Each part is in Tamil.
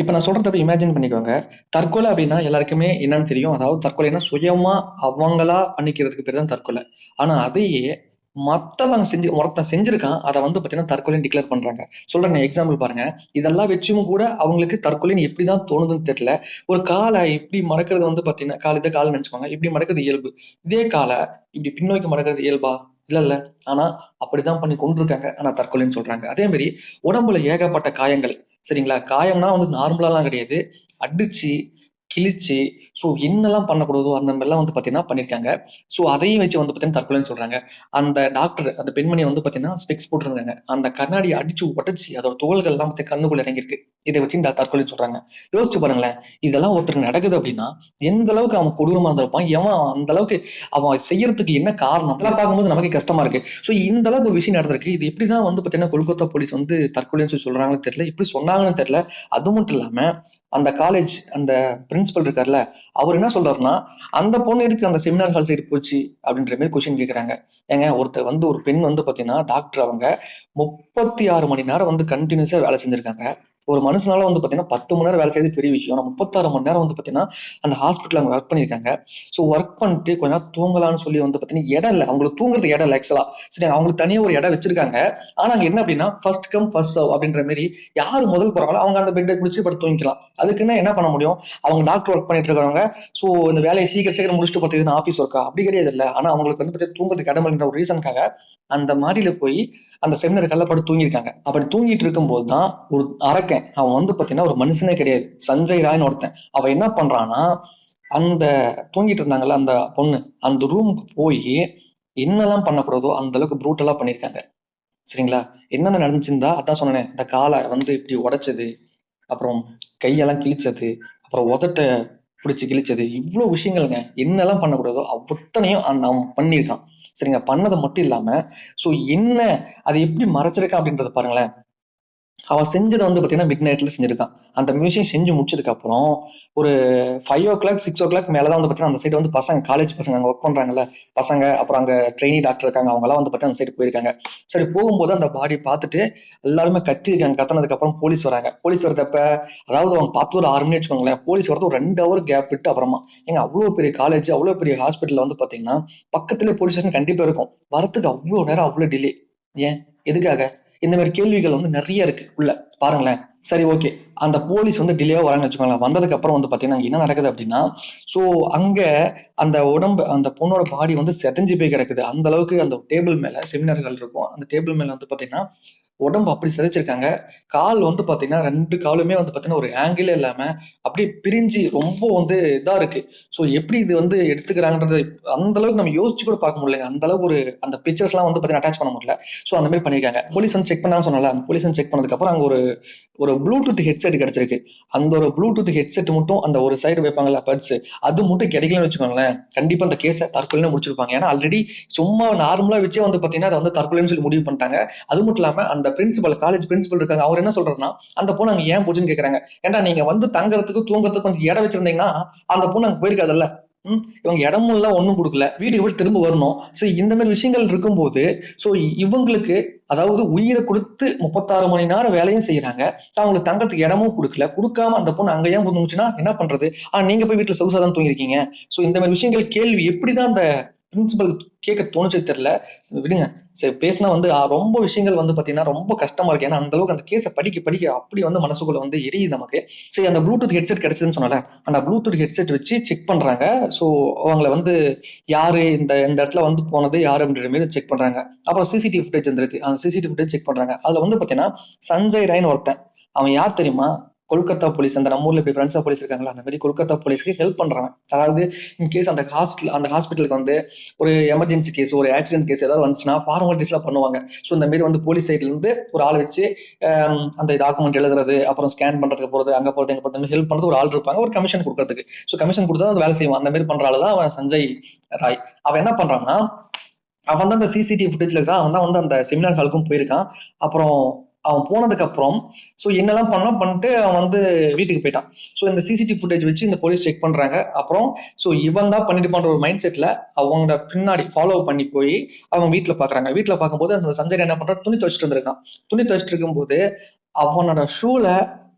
இப்போ நான் சொல்கிறத போய் இமேஜின் பண்ணிக்கோங்க. தற்கொலை அப்படின்னா எல்லாருக்குமே என்னன்னு தெரியும். அதாவது தற்கொலைன்னா சுயமாக அவங்களா பண்ணிக்கிறதுக்கு பேர் தான் தற்கொலை. ஆனால் அதையே மற்றவங்க செஞ்சு ஒருத்தன் செஞ்சிருக்கான். அதை வந்து பார்த்தீங்கன்னா தற்கொலைன்னு டிக்ளேர் பண்ணுறாங்க சொல்கிறேன் எக்ஸாம்பிள் பாருங்கள் இதெல்லாம் வச்சும் கூட அவங்களுக்கு தற்கொலைன்னு எப்படி தான் தோணுதுன்னு தெரியல. ஒரு காலை இப்படி மடக்கிறது வந்து பார்த்தீங்கன்னா, கால் இதை கால் நினச்சிக்கோங்க இப்படி மடக்குறது இயல்பு. இதே காலை இப்படி பின்னோக்கி மடக்குறது இயல்பா? ஆனால் அப்படி தான் பண்ணி கொண்டிருக்காங்க ஆனால் தற்கொலைன்னு சொல்கிறாங்க அதேமாரி உடம்புல ஏகப்பட்ட காயங்கள். சரிங்களா? காயம்னா வந்து நார்மலாலாம் கிடையாது. அடிச்சு, கிழிச்சு, ஸோ என்னெல்லாம் பண்ணக்கூடாதோ அந்த மாதிரிலாம் வந்து பார்த்தீங்கன்னா பண்ணியிருக்காங்க. ஸோ அதையும் வச்சு வந்து பார்த்தீங்கன்னா தற்கொலைன்னு சொல்றாங்க. அந்த டாக்டர் அந்த பெண்மணி வந்து பார்த்தீங்கன்னா ஸ்பெக்ஸ் போட்டிருந்தாங்க. அந்த கண்ணாடி அடிச்சு உடைச்சு அதோட தோள்கள்லாம் வந்து கண்ணுக்குள்ள இறங்கியிருக்கு. இதை வச்சு இந்த தற்கொலைன்னு சொல்றாங்க. யோசிச்சு பாருங்களேன். இதெல்லாம் ஒருத்தருக்கு நடக்குது அப்படின்னா எந்த அளவுக்கு அவன் கொடூரமா இருந்திருப்பான். எவன் அந்த அளவுக்கு அவன் செய்யறதுக்கு என்ன காரணம்? அதெல்லாம் பார்க்கும்போது நமக்கு கஷ்டமா இருக்கு. ஸோ இந்த அளவுக்கு ஒரு விஷயம் நடந்திருக்கு. இது எப்படி தான் வந்து பார்த்தீங்கன்னா கொல்கத்தா போலீஸ் வந்து தற்கொலைன்னு சொல்லி சொல்றாங்கன்னு தெரியல. எப்படி சொன்னாங்கன்னு தெரியல. அது மட்டும் இல்லாம அந்த காலேஜ் அந்த பிரின்சிபல் இருக்கார்ல, அவர் என்ன சொல்றாருன்னா, அந்த பொண்ணு எதுக்கு அந்த செமினார் ஹால் சைடு போச்சு? அப்படின்ற மாரி கொஸ்டின் கேட்குறாங்க ஏங்க ஒருத்தர் வந்து ஒரு பெண் வந்து பார்த்தீங்கன்னா, டாக்டர் அவங்க 36 மணி நேரம் வந்து கண்டினியூஸாக வேலை செஞ்சுருக்காங்க ஒரு மனுஷனால வந்து பார்த்தீங்கன்னா 10 மணி நேரம் வேலை செய்யறது பெரிய விஷயம். ஆனா 36 மணி நேரம் வந்து பார்த்தீங்கன்னா, அந்த ஹாஸ்பிட்டல் அவங்க ஒர்க் பண்ணியிருக்காங்க. ஸோ ஒர்க் பண்ணிட்டு கொஞ்ச நேரம் தூங்கலாம்னு சொல்லி வந்து பார்த்தீங்கன்னா, இடம் இல்லை அவங்களுக்கு தூங்குறது இடம் இல்லை ஆக்சுவலாக சரி அவங்களுக்கு தனியாக ஒரு இடம் வச்சிருக்காங்க. ஆனால் அங்கே என்ன அப்படின்னா ஃபர்ஸ்ட் கம் ஃபர்ஸ்ட் சர்வ் அப்படின்ற மாதிரி யார் முதல் போகிறாங்களோ அவங்க அந்த பெட்டை குடிச்சு படுத்து தூங்கிக்கலாம். அதுக்கு என்ன பண்ண முடியும்? அவங்க டாக்டர் ஒர்க் பண்ணிட்டு இருக்கிறவங்க, ஸோ இந்த வேலையை சீக்கிரம் சீக்கிரம் முடிச்சுட்டு போறதுக்கு எதுனா ஆஃபீஸ் ஒர்க்கா? கிடையாது இல்லை ஆனால் அவங்களுக்கு வந்து பார்த்தீங்கன்னா தூங்குறதுக்கு இடம் ஒரு ரீசனுக்காக அந்த மாடியில் போய் அந்த செமினர் கல்லப்பட்டு தூங்கியிருக்காங்க. அப்படி தூங்கிட்டு இருக்கும்போது தான் ஒரு அரக்கன் அவன் வந்து பார்த்தீங்கன்னா, ஒரு மனுஷனே கிடையாது. சஞ்சய் ராய்னு ஒருத்தன். அவன் என்ன பண்றான்னா, அந்த தூங்கிட்டு இருந்தாங்கல்ல அந்த பொண்ணு, அந்த ரூமுக்கு போயி என்னெல்லாம் பண்ணக்கூடாதோ அந்த அளவுக்கு ப்ரூட்டலாக பண்ணியிருக்காங்க. சரிங்களா? என்னென்ன நடந்துச்சுன்னு அதான் சொன்னேனே. இந்த காலை வந்து இப்படி உடைச்சது, அப்புறம் கையெல்லாம் கிழிச்சது, அப்புறம் உதட்ட புடிச்சு கிழிச்சது. இவ்வளோ விஷயங்கள்ங்க. என்னலாம் பண்ணக்கூடாதோ அத்தனையும் அவன் பண்ணியிருக்கான். சரிங்க. பண்ணது மட்டும் இல்லாம, ஸோ என்ன அதை எப்படி மறைச்சிருக்கான் அப்படின்றத பாருங்களேன். அவன் செஞ்சதை வந்து பார்த்தீங்கன்னா, மிட் நைட்ல செஞ்சிருக்கான். அந்த மியூசியம் செஞ்சு முடிச்சதுக்கு அப்புறம் ஒரு 5:00 6:00 மேலே தான் வந்து பார்த்தீங்கன்னா, அந்த சைடு வந்து பசங்க காலேஜ் பசங்க அங்கே ஒர்க் பண்றாங்கல்ல, பசங்க அப்புறம் அங்கே ட்ரெயினி டாக்டர் இருக்காங்க. அவங்களாம் வந்து பார்த்தீங்கன்னா, அந்த சைடு போயிருக்காங்க. சரி போகும்போது அந்த பாடி பார்த்துட்டு எல்லாருமே கத்திருக்காங்க. கத்துனதுக்கு அப்புறம் போலீஸ் வராங்க. போலீஸ் வரதப்ப அதாவது அவங்க பார்த்து ஒரு ஆறு மணி வச்சுக்கோங்களேன். போலீஸ் வரது ஒரு ரெண்டு ஹவர் கேப் விட்டு அப்புறமா. எங்க அவ்வளோ பெரிய காலேஜ், அவ்வளோ பெரிய ஹாஸ்பிட்டலில் வந்து பார்த்தீங்கன்னா, பக்கத்துலேயே போலீஸ் ஸ்டேஷன் கண்டிப்பா இருக்கும். வரத்துக்கு அவ்வளோ நேரம், அவ்வளோ டிலே. ஏன்? எதுக்காக? இந்த மாதிரி கேள்விகள் வந்து நிறைய இருக்கு உள்ள. பாருங்களேன். சரி ஓகே. அந்த போலீஸ் வந்து டிலேவாக வராங்கன்னு வச்சுக்கோங்களேன். வந்ததுக்கு அப்புறம் வந்து பார்த்தீங்கன்னா, என்ன நடக்குது அப்படின்னா ஸோ அங்கே அந்த உடம்பு அந்த பொண்ணோட பாடி வந்து செதஞ்சு போய் கிடக்குது. அந்த அளவுக்கு அந்த டேபிள் மேல செமினார்கள் இருக்கும். அந்த டேபிள் மேல வந்து பார்த்தீங்கன்னா, உடம்பு அப்படி சிதைச்சிருக்காங்க. கால் வந்து பார்த்தீங்கன்னா, ரெண்டு காலுமே வந்து பார்த்தீங்கன்னா, ஒரு ஆங்கிளே இல்லாமல் அப்படியே பிரிஞ்சு ரொம்ப வந்து இதாக இருக்கு. ஸோ எப்படி இது வந்து எடுத்துக்கிறாங்கன்றது அந்த அளவுக்கு நம்ம யோசிச்சு கூட பார்க்க முடியல அந்த அளவுக்கு ஒரு அந்த பிக்சர்ஸ்லாம் வந்து பார்த்தீங்கன்னா, அட்டாச் பண்ண முடியல. ஸோ அந்த மாதிரி பண்ணியிருக்காங்க. போலீஸ் வந்து செக் பண்ணாங்கன்னு சொன்னால அந்த போலீஸ் வந்து செக் பண்ணதுக்கப்புறம் அங்கே ஒரு ஒரு ப்ளூடூத் ஹெட்செட் கிடச்சிருக்கு அந்த ஒரு ப்ளூடூத் ஹெட்செட் மட்டும் அந்த ஒரு சைடு வைப்பாங்கல்ல பட்ஸ் அது மட்டும் கிடைக்கலன்னு வச்சுக்கோங்களேன், கண்டிப்பாக அந்த கேஸை தற்கொலைன்னு முடிச்சிருப்பாங்க. ஏன்னா ஆல்ரெடி சும்மா நார்மலாக வச்சே வந்து பார்த்தீங்கன்னா, அதை வந்து தற்கொலைன்னு சொல்லி முடிவு பண்ணிட்டாங்க. அது மட்டும் இல்லாமல் அந்த பிரின்சிபல் காலேஜ் பிரின்சிபல் இருக்காங்க. அவர் என்ன சொல்றாருன்னா, அந்த பொண்ணு அங்க ஏன் போச்சுன்னு கேட்குறாங்க ஏன்னா நீங்க வந்து தங்குறதுக்கு, தூங்குறதுக்கு கொஞ்சம் இடம் வச்சிருந்தீங்கன்னா, அந்த பொண்ணு அங்க போயிருக்காதுல்ல. இவங்க இடமும் இல்ல, ஒண்ணும் கொடுக்கல வீட்டுக்கு போய் திரும்ப வரணும். ஸோ இந்த மாதிரி விஷயங்கள் இருக்கும்போது, ஸோ இவங்களுக்கு அதாவது உயிரை கொடுத்து முப்பத்தாறு மணி நேரம் வேலையும் செய்யறாங்க அவங்களுக்கு தங்கறதுக்கு இடமும் கொடுக்கல கொடுக்காம அந்த பொண்ணு அங்கேயும் ஏன் தூங்குச்சுன்னா என்ன பண்றது? ஆஹ் நீங்க போய் வீட்டுல சொகுசாதான் தூங்கிருக்கீங்க ஸோ இந்த மாதிரி விஷயங்கள் கேள்வி எப்படி தான் அந்த பிரின்சிபலுக்கு கேட்க தோணுச்சு தெரியல. விடுங்க. சரி பேசினா வந்து ரொம்ப விஷயங்கள் வந்து பார்த்தீங்கன்னா, ரொம்ப கஷ்டமா இருக்கு. ஏன்னா அந்த அளவுக்கு அந்த கேஸை படிக்க படிக்க அப்படி வந்து மனசுக்குள்ள வந்து எரியுது நமக்கு. சரி அந்த ப்ளூடூத் ஹெட்செட் கிடைச்சதுன்னு சொன்னேன்ல. அந்த ப்ளூடூத் ஹெட்செட் வச்சு செக் பண்றாங்க. ஸோ அவங்கள வந்து யாரு இந்த இந்த இடத்துல வந்து போனது யாரு அப்படின்ற மாதிரி செக் பண்றாங்க. அப்புறம் சிசிடிவி ஃபுட்டேஜ் வந்துருக்கு அந்த சிசிடிவி ஃபுட்டேஜ் செக் பண்றாங்க. அதுல வந்து பார்த்தீங்கன்னா, சஞ்சய் ராய்ன்னு ஒருத்தன். அவன் யார் தெரியுமா? கொல்கத்தா போலீஸ் அந்த நம்ம ஊர்ல இப்ப பிரெஞ்சா போலீஸ் இருக்காங்களா அந்த மாதிரி கொல்கத்தா போலீஸ்க்கு ஹெல்ப் பண்றாங்க அதாவது இன்கேஸ் அந்த ஹாஸ்டல் அந்த ஹாஸ்பிட்டலுக்கு வந்து ஒரு எமர்ஜென்சி கேஸ், ஒரு ஆக்சிடென்ட் கேஸ் ஏதாவது வந்துச்சுன்னா, ஃபார்மாலிட்டீஸ்லாம் பண்ணுவாங்க. ஸோ இந்த மாதிரி வந்து போலீஸ் சைட்ல இருந்து ஒரு ஆள் வச்சு அந்த டாக்குமெண்ட் எழுதுறது, அப்புறம் ஸ்கேன் பண்றதுக்கு போறது, அங்க போறது, எங்க போறது ஹெல்ப் பண்றது ஒரு ஆள் இருப்பாங்க. ஒரு கமிஷன் கொடுக்கறதுக்கு ஸோ கமிஷன் கொடுத்தா அந்த வேலை செய்வான். அந்த மாதிரி பண்ற தான் அவன் சஞ்சய் ராய். அவன் என்ன பண்றான்னா, அவன் தான் அந்த சிசிடிவி ஃபுட்டேஜ்ல இருக்கான். அவன் தான் வந்து அந்த செமினார் ஹாலுக்கும் போயிருக்கான். அப்புறம் அவன் போனதுக்கப்புறம் ஸோ என்னெல்லாம் பண்ணால் பண்ணிட்டு அவன் வந்து வீட்டுக்கு போயிட்டான். ஸோ இந்த சிசிடிவி ஃபுட்டேஜ் வச்சு இந்த போலீஸ் செக் பண்ணுறாங்க அப்புறம் ஸோ இவன் தான் பண்ணிருப்பான்ற ஒரு மைண்ட் செட்டில் அவங்களோட பின்னாடி ஃபாலோ பண்ணி போய் அவங்க வீட்டில் பார்க்குறாங்க. வீட்டில் பார்க்கும்போது அந்த சஞ்சய் என்ன பண்ணுறான் துணி துவச்சிட்டு இருந்திருக்கான். துணி துவச்சிட்டு இருக்கும்போது, அவனோட ஷூவில்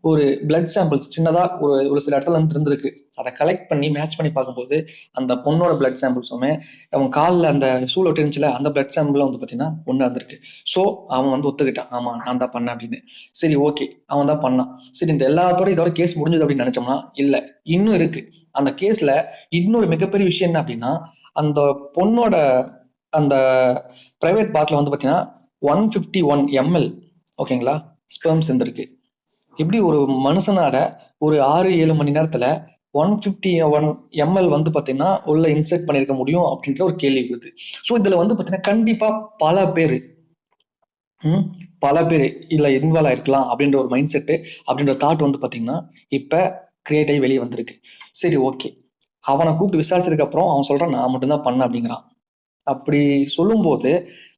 ஒரு பிளட் சாம்பிள்ஸ் சின்னதாக ஒரு ஒரு சில இடத்துல வந்து இருந்திருக்கு. அதை கலெக்ட் பண்ணி மேட்ச் பண்ணி பார்க்கும்போது அந்த பொண்ணோட பிளட் சாம்பிள்ஸுமே அவன் காலில் அந்த சூழல் ஒட்டிருந்துச்சுல அந்த பிளட் சாம்பிளும் வந்து பார்த்தீங்கன்னா ஒன்றா இருந்திருக்கு. ஸோ அவன் வந்து ஒத்துக்கிட்டான். ஆமாம் நான் தான் பண்ணேன் அப்படின்னு. சரி ஓகே அவன் தான் பண்ணான். சரி இந்த எல்லாத்தோட இதோட கேஸ் முடிஞ்சது அப்படின்னு நினைச்சோம்னா இல்லை. இன்னும் இருக்கு. அந்த கேஸில் இன்னொரு மிகப்பெரிய விஷயம் என்ன அப்படின்னா அந்த பொண்ணோட அந்த ப்ரைவேட் பார்ட்டில் வந்து பார்த்தீங்கன்னா ஒன் ஃபிஃப்டி ஒன் எம்எல் ஓகேங்களா ஸ்பெர்ம்ஸ் இருந்திருக்கு. இப்படி ஒரு மனுஷனால ஒரு ஆறு ஏழு மணி நேரத்துல ஒன் ஃபிஃப்டி ஒன் எம்எல் வந்து பார்த்தீங்கன்னா உள்ள இன்செர்ட் பண்ணியிருக்க முடியும் அப்படின்ற ஒரு கேள்வி வருது. ஸோ இதுல வந்து பார்த்தீங்கன்னா கண்டிப்பா பல பேர் ம், பல பேர் இல்லை இன்வால்வ் ஆயிருக்கலாம் அப்படின்ற ஒரு மைண்ட் செட்டு அப்படின்ற தாட் வந்து பார்த்தீங்கன்னா இப்போ கிரியேட் ஆகி வெளியே வந்திருக்கு. சரி ஓகே அவனை கூப்பிட்டு விசாரிச்சதுக்கு அப்புறம் அவன் சொல்றான் நான் மட்டும்தான் பண்ணேன் அப்படிங்கிறான். அப்படி சொல்லும்போது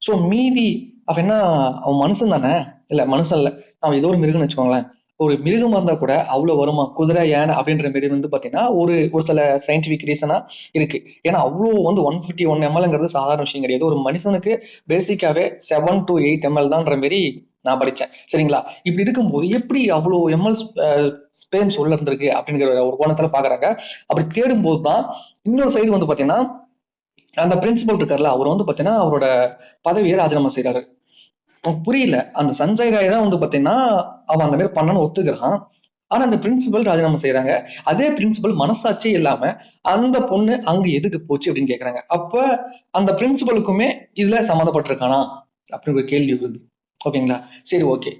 ஸோ மீதி அவன் என்ன அவன் மனுஷன் தானே? இல்லை மனுஷன் இல்லை. அவன் ஏதோ ஒரு மிருகன்னு வச்சுக்கோங்களேன். ஒரு மிருகமா இருந்தா கூட அவ்வளோ வருமா? குதிரை யானை அப்படின்ற மாரி வந்து பார்த்தீங்கன்னா ஒரு ஒரு சில சயின்டிஃபிக் ரீசனா இருக்கு. ஏன்னா அவ்வளோ வந்து ஒன் ஃபிஃப்டி ஒன் எம்எல்ங்கிறது சாதாரண விஷயம் கிடையாது. ஒரு மனுஷனுக்கு பேசிக்காவே செவன் டு எயிட் எம்எல் தான்ற மாரி நான் படித்தேன் சரிங்களா? இப்படி இருக்கும்போது எப்படி அவ்வளோ எம்எல் ஸ்பேம்ஸ் உள்ள இருந்திருக்கு அப்படிங்கிற ஒரு கோணத்தில் பாக்குறாங்க. அப்படி தேடும்போது தான் இன்னொரு சைடு வந்து பார்த்தீங்கன்னா அந்த பிரின்சிபல் இருக்கார்ல அவர் வந்து பார்த்தீங்கன்னா அவரோட பதவியை ராஜினாமா செய்கிறாரு புரியல. அந்த சஞ்சய் ராய் தான் வந்து பாத்தீங்கன்னா அவன் அந்த மாதிரி பண்ணனு ஒத்துக்கிறான். ஆனா அந்த பிரின்சிபல் ராஜினாமா செய்யறாங்க அதே பிரின்சிபல் மனசாட்சியே இல்லாம அந்த பொண்ணு அங்க எதுக்கு போச்சு அப்படின்னு கேக்குறாங்க. அப்ப அந்த பிரின்சிபலுக்குமே இதுல சம்மந்தப்பட்டிருக்கானா? அப்படின்னு ஒரு கேள்வி வருது. ஓகேங்களா? சரி ஓகே.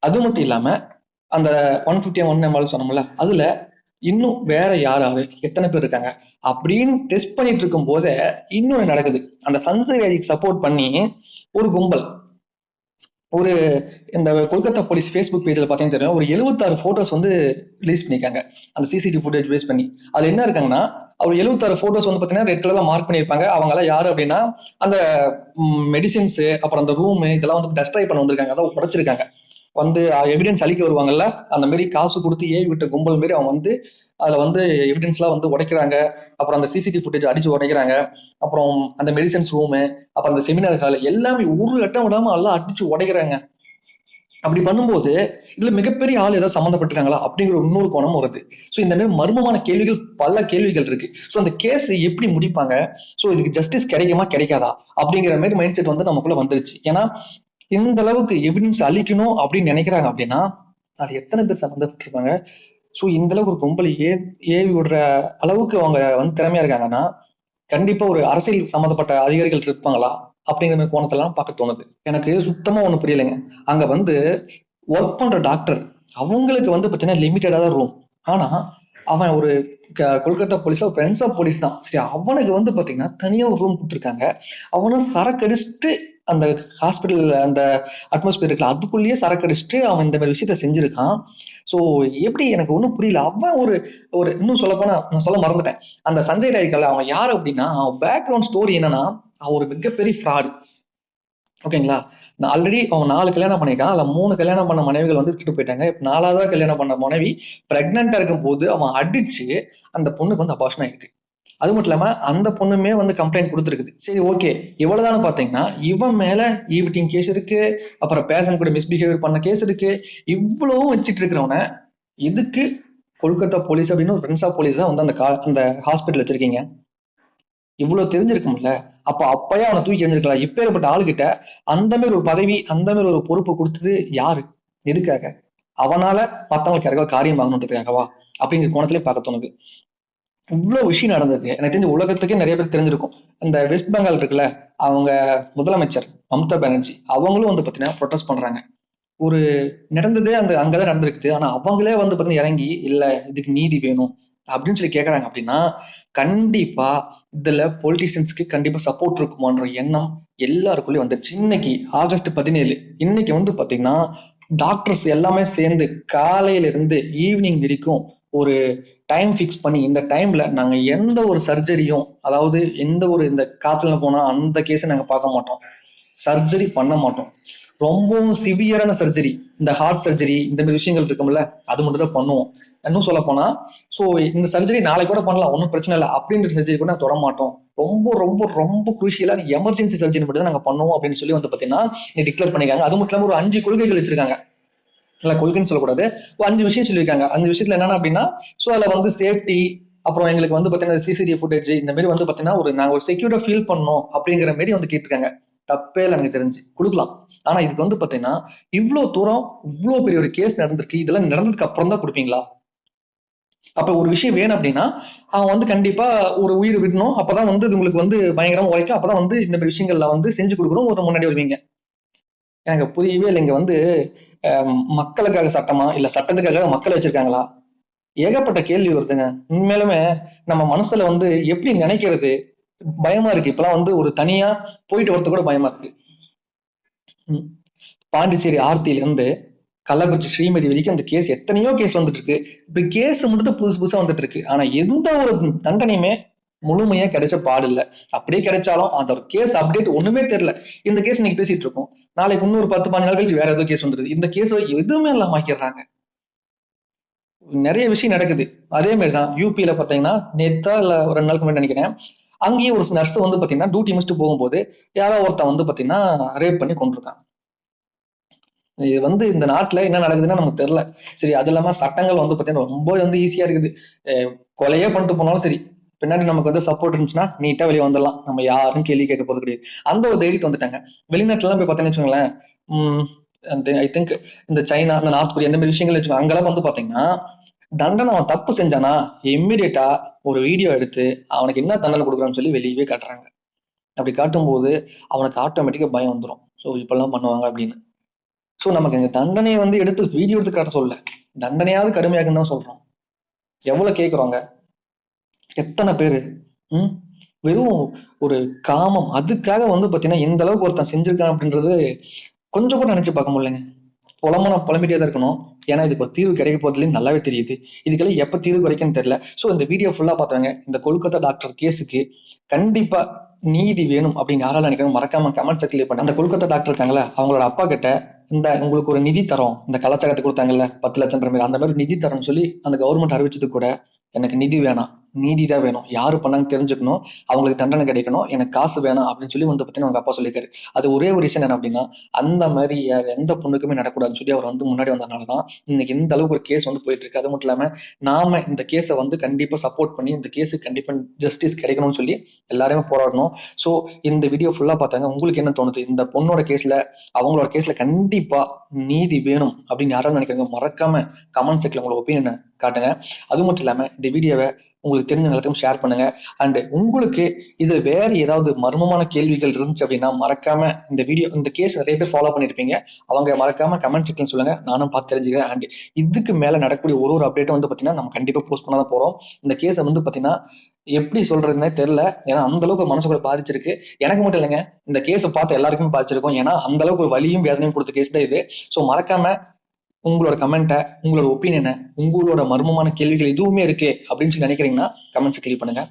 அது மட்டும் இல்லாம அந்த ஒன் ஃபிஃப்டி ஒன் எம்எல் சொன்னோம்ல அதுல இன்னும் வேற யார் எத்தனை பேர் இருக்காங்க? அப்படின்னு டெஸ்ட் பண்ணிட்டு இருக்கும் போதே இன்னொன்று நடக்குது. அந்த சஞ்சய் ராஜுக்கு சப்போர்ட் பண்ணி ஒரு கும்பல். ஒரு இந்த கொல்கத்தா போலீஸ் ஃபேஸ்புக் பேஜில் பார்த்தீங்கன்னா தெரியும் ஒரு எழுபத்தாறு ஃபோட்டோஸ் வந்து ரிலீஸ் பண்ணியிருக்காங்க. அந்த சிசிடிவி ஃபுட்டேஜ் பேஸ் பண்ணி. அதில் என்ன இருக்காங்கன்னா அவர் எழுபத்தாறு ஃபோட்டோஸ் வந்து பார்த்தீங்கன்னா ரெட் கலரில் மார்க் பண்ணியிருப்பாங்க. அவங்களாம் யார் அப்படின்னா அந்த மெடிசின்ஸு அப்புறம் அந்த ரூமு இதெல்லாம் வந்து டெஸ்ட்ரை பண்ண வந்திருக்காங்க. அதான் உடைச்சிருக்காங்க. வந்து எவிடன்ஸ் அழிக்க வருவாங்கல்ல? அந்த மாதிரி காசு கொடுத்து ஏவி விட்ட கும்பல் மாரி அவன் வந்து அதில் வந்து எவிடன்ஸ்லாம் வந்து உடைக்கிறாங்க. அப்புறம் அந்த சிசிடிவி ஃபுட்டேஜ் அடிச்சு உடைக்கிறாங்க. அப்புறம் அந்த மெடிசன்ஸ் ரூமு அப்புறம் அந்த செமினார் ஹால் எல்லாமே ஒரு கட்டம் விடாமல் எல்லாம் அடிச்சு உடைக்கிறாங்க. அப்படி பண்ணும்போது இதுல மிகப்பெரிய ஆள் ஏதாவது சம்மந்தப்பட்டிருக்காங்களா? அப்படிங்கிற ஒரு இன்னொரு கோணம் வருது. ஸோ இந்த மாதிரி மர்மமான கேள்விகள் பல கேள்விகள் இருக்கு. ஸோ அந்த கேஸ் எப்படி முடிப்பாங்க? ஸோ இதுக்கு ஜஸ்டிஸ் கிடைக்குமா? கிடைக்காதா? அப்படிங்கிற மாதிரி மைண்ட் செட் வந்து நமக்குள்ள வந்துருச்சு. ஏன்னா இந்த அளவுக்கு எவிடன்ஸ் அழிக்கணும் அப்படின்னு நினைக்கிறாங்க அப்படின்னா அது எத்தனை பேர் சம்மந்தப்பட்டிருப்பாங்க? ஸோ இந்த அளவுக்கு ஒரு பொம்பளை ஏ ஏவி விடுற அளவுக்கு அவங்க வந்து திறமையா இருக்காங்கன்னா கண்டிப்பா ஒரு அரசியல் சம்மந்தப்பட்ட அதிகாரிகள் இருப்பாங்களா? அப்படிங்கிற மாதிரி கோணத்தெல்லாம் பார்க்க தோணுது. எனக்கு சுத்தமா ஒன்றும் புரியலைங்க. அங்க வந்து ஒர்க் பண்ற டாக்டர் அவங்களுக்கு வந்து பார்த்தீங்கன்னா லிமிட்டடாக ரூம் ஆனா அவன் ஒரு க- கொல்கத்தா போலீஸ்ல ஒரு ஃப்ரெண்ட்ஸ் ஆஃப் போலீஸ் தான். சரி அவனுக்கு வந்து பார்த்தீங்கன்னா தனியாக ஒரு ரூம் கொடுத்துருக்காங்க. அவனும் சரக்கு அடிச்சுட்டு அந்த ஹாஸ்பிட்டல் அந்த அட்மாஸ்பியர் இருக்குல்ல அதுக்குள்ளேயே சரக்கு அடிச்சுட்டு அவன் இந்த மாதிரி விஷயத்த செஞ்சிருக்கான். ஸோ எப்படி எனக்கு ஒன்றும் புரியல. அவன் ஒரு ஒரு இன்னும் சொல்லப்போனால் நான் சொல்ல மறந்துட்டேன். அந்த சஞ்சய் ராய்க்கல்ல அவன் யார் அப்படின்னா அவன் பேக்ரவுண்ட் ஸ்டோரி என்னன்னா அவன் ஒரு மிகப்பெரிய ஃப்ராடு ஓகேங்களா? நான் ஆல்ரெடி அவன் நாலு கல்யாணம் பண்ணியிருக்கான் அதில் மூணு கல்யாணம் பண்ண மனைவிகள் வந்து விட்டுட்டு போயிட்டாங்க. இப்போ நாலாவது கல்யாணம் பண்ண மனைவி ப்ரெக்னெண்ட்டாக இருக்கும் போது அவன் அடிச்சு அந்த பொண்ணுக்கு வந்து அபாஷன் ஆகிருக்கு அது மட்டும் இல்லாமல் அந்த பொண்ணுமே வந்து கம்ப்ளைண்ட் கொடுத்துருக்குது. சரி ஓகே இவ்வளோதானு பார்த்தீங்கன்னா இவன் மேலே ஈவிட்டிங் கேஸ் இருக்கு. அப்புறம் பேஷன் கூட மிஸ்பிஹேவியர் பண்ண கேஸ் இருக்கு. இவ்வளவும் வச்சுட்டு இருக்கிறவனை இதுக்கு கொல்கத்தா போலீஸ் அப்படின்னு ஒரு பிரின்ஸா போலீஸ் தான் வந்து அந்த கா அந்த ஹாஸ்பிட்டல் வச்சிருக்கீங்க? இவ்வளோ தெரிஞ்சிருக்கும்ல? அப்ப அப்பயே அவனை தூக்கி எறிஞ்சிருக்கலாம். இப்பேற்பட்ட ஆளுகிட்ட அந்த மாதிரி ஒரு பதவி அந்த மாதிரி ஒரு பொறுப்பு கொடுத்தது யாரு? எதுக்காக? அவனால மத்தவங்களுக்கு இறக்க காரியம் ஆகணுன்றதுக்காகவா அப்படிங்கிற கோணத்திலே பார்க்க தோணுது. இவ்வளவு விஷயம் நடந்திருக்கு எனக்கு தெரிஞ்ச உலகத்துக்கே நிறைய பேர் தெரிஞ்சிருக்கும். இந்த வெஸ்ட் பெங்கால் இருக்குல்ல அவங்க முதலமைச்சர் மம்தா பானர்ஜி அவங்களும் வந்து பார்த்தீங்கன்னா ப்ரொட்டஸ்ட் பண்றாங்க. ஒரு நடந்ததே அந்த அங்கதான் நடந்திருக்குது. ஆனா அவங்களே வந்து பார்த்தீங்கன்னா இறங்கி இல்ல இதுக்கு நீதி வேணும் அப்படின்னு சொல்லி கேட்குறாங்க அப்படின்னா கண்டிப்பா இதில் பொலிட்டிஷியன்ஸ்க்கு கண்டிப்பா சப்போர்ட் இருக்குமான்ற எண்ணம் எல்லாருக்குள்ளேயும் வந்துருச்சு. இன்னைக்கு ஆகஸ்ட் பதினேழு இன்னைக்கு வந்து பார்த்தீங்கன்னா டாக்டர்ஸ் எல்லாமே சேர்ந்து காலையிலிருந்து ஈவினிங் வரைக்கும் ஒரு டைம் ஃபிக்ஸ் பண்ணி இந்த டைம்ல நாங்கள் எந்த ஒரு சர்ஜரியும் அதாவது எந்த ஒரு இந்த காய்ச்சல் போனால் அந்த கேஸை நாங்கள் பார்க்க மாட்டோம். சர்ஜரி பண்ண மாட்டோம். ரொம்பவும் சிவியரான சர்ஜரி இந்த ஹார்ட் சர்ஜரி இந்த மாதிரி விஷயங்கள் இருக்கும்ல அது மட்டும் தான் பண்ணுவோம். இன்னும் சொல்ல போனா ஸோ இந்த சர்ஜரி நாளைக்கு கூட பண்ணலாம் ஒன்றும் பிரச்சனை இல்லை. அப்படின்ற சர்ஜரி கூட நான் தொட மாட்டோம். ரொம்ப ரொம்ப ரொம்ப குரூஷியலான எமர்ஜென்சி சர்ஜரி மட்டும் தான் நாங்க பண்ணுவோம் அப்படின்னு சொல்லி வந்து பாத்தீங்கன்னா டிக்ளேர் பண்ணிருக்காங்க. அது மட்டும் இல்லாமல் ஒரு அஞ்சு கொள்கைகள் வச்சிருக்காங்க. இல்ல கொள்கைன்னு சொல்லக்கூடாது. ஒரு அஞ்சு விஷயம் சொல்லியிருக்காங்க. அஞ்சு விஷயத்துல என்னன்னா அப்படின்னா ஸோ அதில் வந்து சேஃப்டி அப்புறம் எங்களுக்கு வந்து பார்த்தீங்கன்னா சிசிடிவி ஃபுட்டேஜ் இந்த மாதிரி வந்து பார்த்தீங்கன்னா ஒரு நாங்கள் ஒரு செக்யூர்டா ஃபீல் பண்ணோம் அப்படிங்கிற மாதிரி வந்து கேட்டிருக்காங்க. தப்பே இல்லை எனக்கு தெரிஞ்சு. கொடுக்கலாம். ஆனா இதுக்கு வந்து பார்த்தீங்கன்னா இவ்வளோ தூரம் இவ்வளோ பெரிய ஒரு கேஸ் நடந்திருக்கு. இதெல்லாம் நடந்ததுக்கு அப்புறம் தான் கொடுப்பீங்களா? அப்போ ஒரு விஷயம் வேணும் அப்படின்னா அவன் வந்து கண்டிப்பாக ஒரு உயிர் விடணும். அப்பதான் வந்து உங்களுக்கு வந்து பயங்கரமாக உழைக்கும். அப்போ தான் வந்து இந்த மாதிரி விஷயங்கள்லாம் வந்து செஞ்சு கொடுக்குறோம் ஒரு முன்னாடி வருவீங்க. எனக்கு புரியவே இல்லை இங்கே வந்து மக்களுக்காக சட்டமா? இல்லை சட்டத்துக்காக மக்களை வச்சிருக்காங்களா? ஏகப்பட்ட கேள்வி வருதுங்க. உண்மையிலுமே நம்ம மனசுல வந்து எப்படி நினைக்கிறது? பயமா இருக்கு. இப்பெல்லாம் வந்து ஒரு தனியா போயிட்டு வரது கூட பயமா இருக்கு. ம். பாண்டிச்சேரி ஆர்த்தியில இருந்து கள்ளக்குறிச்சி ஸ்ரீமதி வரைக்கும் அந்த கேஸ் எத்தனையோ கேஸ் வந்துட்டு இருக்கு இப்ப கேஸ் மட்டும் புதுசு புதுசா வந்துட்டு இருக்கு ஆனா எந்த ஒரு தண்டனையுமே முழுமையா கிடைச்ச பாடு இல்ல. அப்படியே கிடைச்சாலும் அந்த ஒரு கேஸ் அப்டேட் ஒண்ணுமே தெரியல. இந்த கேஸ் இன்னைக்கு பேசிட்டு இருக்கோம். நாளைக்கு இன்னொரு பத்து பதினஞ்சு நாள் கழிச்சு வேற ஏதோ கேஸ் வந்துருது இந்த கேஸ் எதுவுமே இல்லாம ஆக்கிடுறாங்க. நிறைய விஷயம் நடக்குது. அதே மாதிரி தான் யூபியில பாத்தீங்கன்னா நேத்தா இல்ல ஒரு ரெண்டு நாளுக்கு முன்னாடி நினைக்கிறேன் அங்கேயும் ஒரு நர்ஸ் வந்து பாத்தீங்கன்னா டியூட்டி முடிச்சுட்டு போகும்போது யாரோ ஒருத்தன் வந்து பாத்தீங்கன்னா ரேப் பண்ணி கொண்டிருக்காங்க இது வந்து இந்த நாட்டுல என்ன நடக்குதுன்னு நமக்கு தெரியல. சரி அது இல்லாம சட்டங்கள் வந்து பாத்தீங்கன்னா ரொம்ப வந்து ஈஸியா இருக்குது. கொலையே பண்ணிட்டு போனாலும் சரி பின்னாடி நமக்கு வந்து சப்போர்ட் இருந்துச்சுன்னா நீட்டா வெளியே வந்துடலாம். நம்ம யாரும் கேள்வி கேட்க போறது கிடையாது. அந்த ஒரு தைரியத்தை வந்துட்டாங்க. வெளிநாட்டிலலாம் போய் பார்த்தீங்கன்னு வச்சுக்கோங்களேன் ஐ திங்க் இந்த சைனா இந்த நார்த் கொரியா இந்த மாதிரி விஷயங்கள் வச்சுக்கோங்க அங்கெல்லாம் வந்து பாத்தீங்கன்னா தண்டனை அவன் தப்பு செஞ்சானா இம்மிடியட்டா ஒரு வீடியோ எடுத்து அவனுக்கு என்ன தண்டனை கொடுக்குறான்னு சொல்லி வெளியவே காட்டுறாங்க. அப்படி காட்டும்போது அவனுக்கு ஆட்டோமேட்டிக்கா பயம் வந்துடும் ஸோ இப்பெல்லாம் பண்ணுவாங்க அப்படின்னு. ஸோ நமக்கு இந்த தண்டனையை வந்து எடுத்து வீடியோ எடுத்து காட்ட சொல்ல தண்டனையாவது கடுமையாக்குன்னு தான் சொல்கிறோம் எவ்வளோ கேட்குறோங்க எத்தனை பேர்? ம்? வெறும் ஒரு காமம். அதுக்காக வந்து பார்த்தீங்கன்னா எந்த அளவுக்கு ஒருத்தன் செஞ்சிருக்கான் அப்படின்றது கொஞ்சம் கூட நினச்சி பார்க்க முடியலங்க. புலம்புனா புலம்பிட்டே தான் இருக்கணும். ஏன்னா இதுக்கு ஒரு தீர்வு கிடைக்க போகிறதுலேயும் நல்லாவே தெரியுது. இதுக்கெல்லாம் எப்போ தீர்வு கிடைக்குன்னு தெரியல. ஸோ இந்த வீடியோ ஃபுல்லாக பார்த்தவங்க இந்த கொல்கத்தா டாக்டர் கேஸுக்கு கண்டிப்பாக நீதி வேணும் அப்படின்னு யாரால நினைக்கிறாங்க மறக்காம கமெண்ட் செக்ல பண்ண அந்த கொல்கத்தா டாக்டர் இருக்காங்களே அவங்களோட அப்பா கிட்ட இந்த உங்களுக்கு ஒரு நிதி தரோம். இந்த கலாச்சாரத்தை கொடுத்தாங்கல்ல பத்து லட்சம் மாதிரி அந்த மாதிரி நிதி தரோம்னு சொல்லி அந்த கவர்மெண்ட் அறிவிச்சது கூட எனக்கு நிதி வேணாம். நீதி தான் வேணும். யார் பண்ணாங்க தெரிஞ்சுக்கணும். அவங்களுக்கு தண்டனை கிடைக்கணும். எனக்கு காசு வேணாம் அப்படின்னு சொல்லி வந்து பார்த்தீங்கன்னா அவங்க அப்பா சொல்லியிருக்காரு. அது ஒரே ஒரு விஷயம் என்ன அப்படின்னா அந்த மாதிரி எந்த பொண்ணுக்குமே நடக்கூடாதுன்னு சொல்லி அவர் வந்து முன்னாடி வந்ததுனால தான் இன்னைக்கு இந்த அளவுக்கு ஒரு கேஸ் வந்து போயிட்டு இருக்கு அது மட்டும் இல்லாமல் நாம இந்த கேஸை வந்து கண்டிப்பாக சப்போர்ட் பண்ணி இந்த கேஸுக்கு கண்டிப்பாக ஜஸ்டிஸ் கிடைக்கணும்னு சொல்லி எல்லாருமே போராடணும். ஸோ இந்த வீடியோ ஃபுல்லாக பார்த்தாங்க. உங்களுக்கு என்ன தோணுது? இந்த பொண்ணோட கேஸில் அவங்களோட கேஸில் கண்டிப்பாக நீதி வேணும் அப்படின்னு யாராவது நினைக்கிறாங்க? மறக்காம கமெண்ட் செக்ல உங்களோட ஒப்பீனியனை காட்டுங்க. அது மட்டும் இல்லாமல் இந்த வீடியோவை உங்களுக்கு தெரிஞ்ச எல்லாத்தையும் ஷேர் பண்ணுங்க. அண்ட் உங்களுக்கு இது வேற ஏதாவது மர்மமான கேள்விகள் இருந்துச்சு அப்படின்னா மறக்காம இந்த வீடியோ இந்த கேஸ் நிறைய பேர் ஃபாலோ பண்ணிருப்பீங்க. அவங்க மறக்காம கமெண்ட் செக்ஷன் சொல்லுங்க. நானும் பார்த்து தெரிஞ்சுக்கிறேன். அண்ட் இதுக்கு மேல நடக்கக்கூடிய ஒரு ஒரு அப்டேட்டும் வந்து பாத்தீங்கன்னா நம்ம கண்டிப்பா போஸ்ட் பண்ண தான் போறோம். இந்த கேஸை வந்து பாத்தீங்கன்னா எப்படி சொல்றதுன்னே தெரியல. ஏன்னா அந்த அளவுக்கு மனசுக்குள்ள பாதிச்சிருக்கு. எனக்கு மட்டும் இல்லைங்க. இந்த கேஸை பார்த்து எல்லாருக்குமே பாதிச்சிருக்கும். ஏன்னா அந்த அளவுக்கு ஒரு வலியும் வேதனையும் கொடுத்த கேஸ் தான் இது. ஸோ மறக்காம உங்களோட கமெண்ட்டை உங்களோட ஒப்பீனியனை உங்களோட மர்மமான கேள்விகள் எதுவுமே இருக்கே அப்படின்னு சொல்லி நினைக்கிறீங்கன்னா கமெண்ட்ஸை கிளிக் பண்ணுங்கள்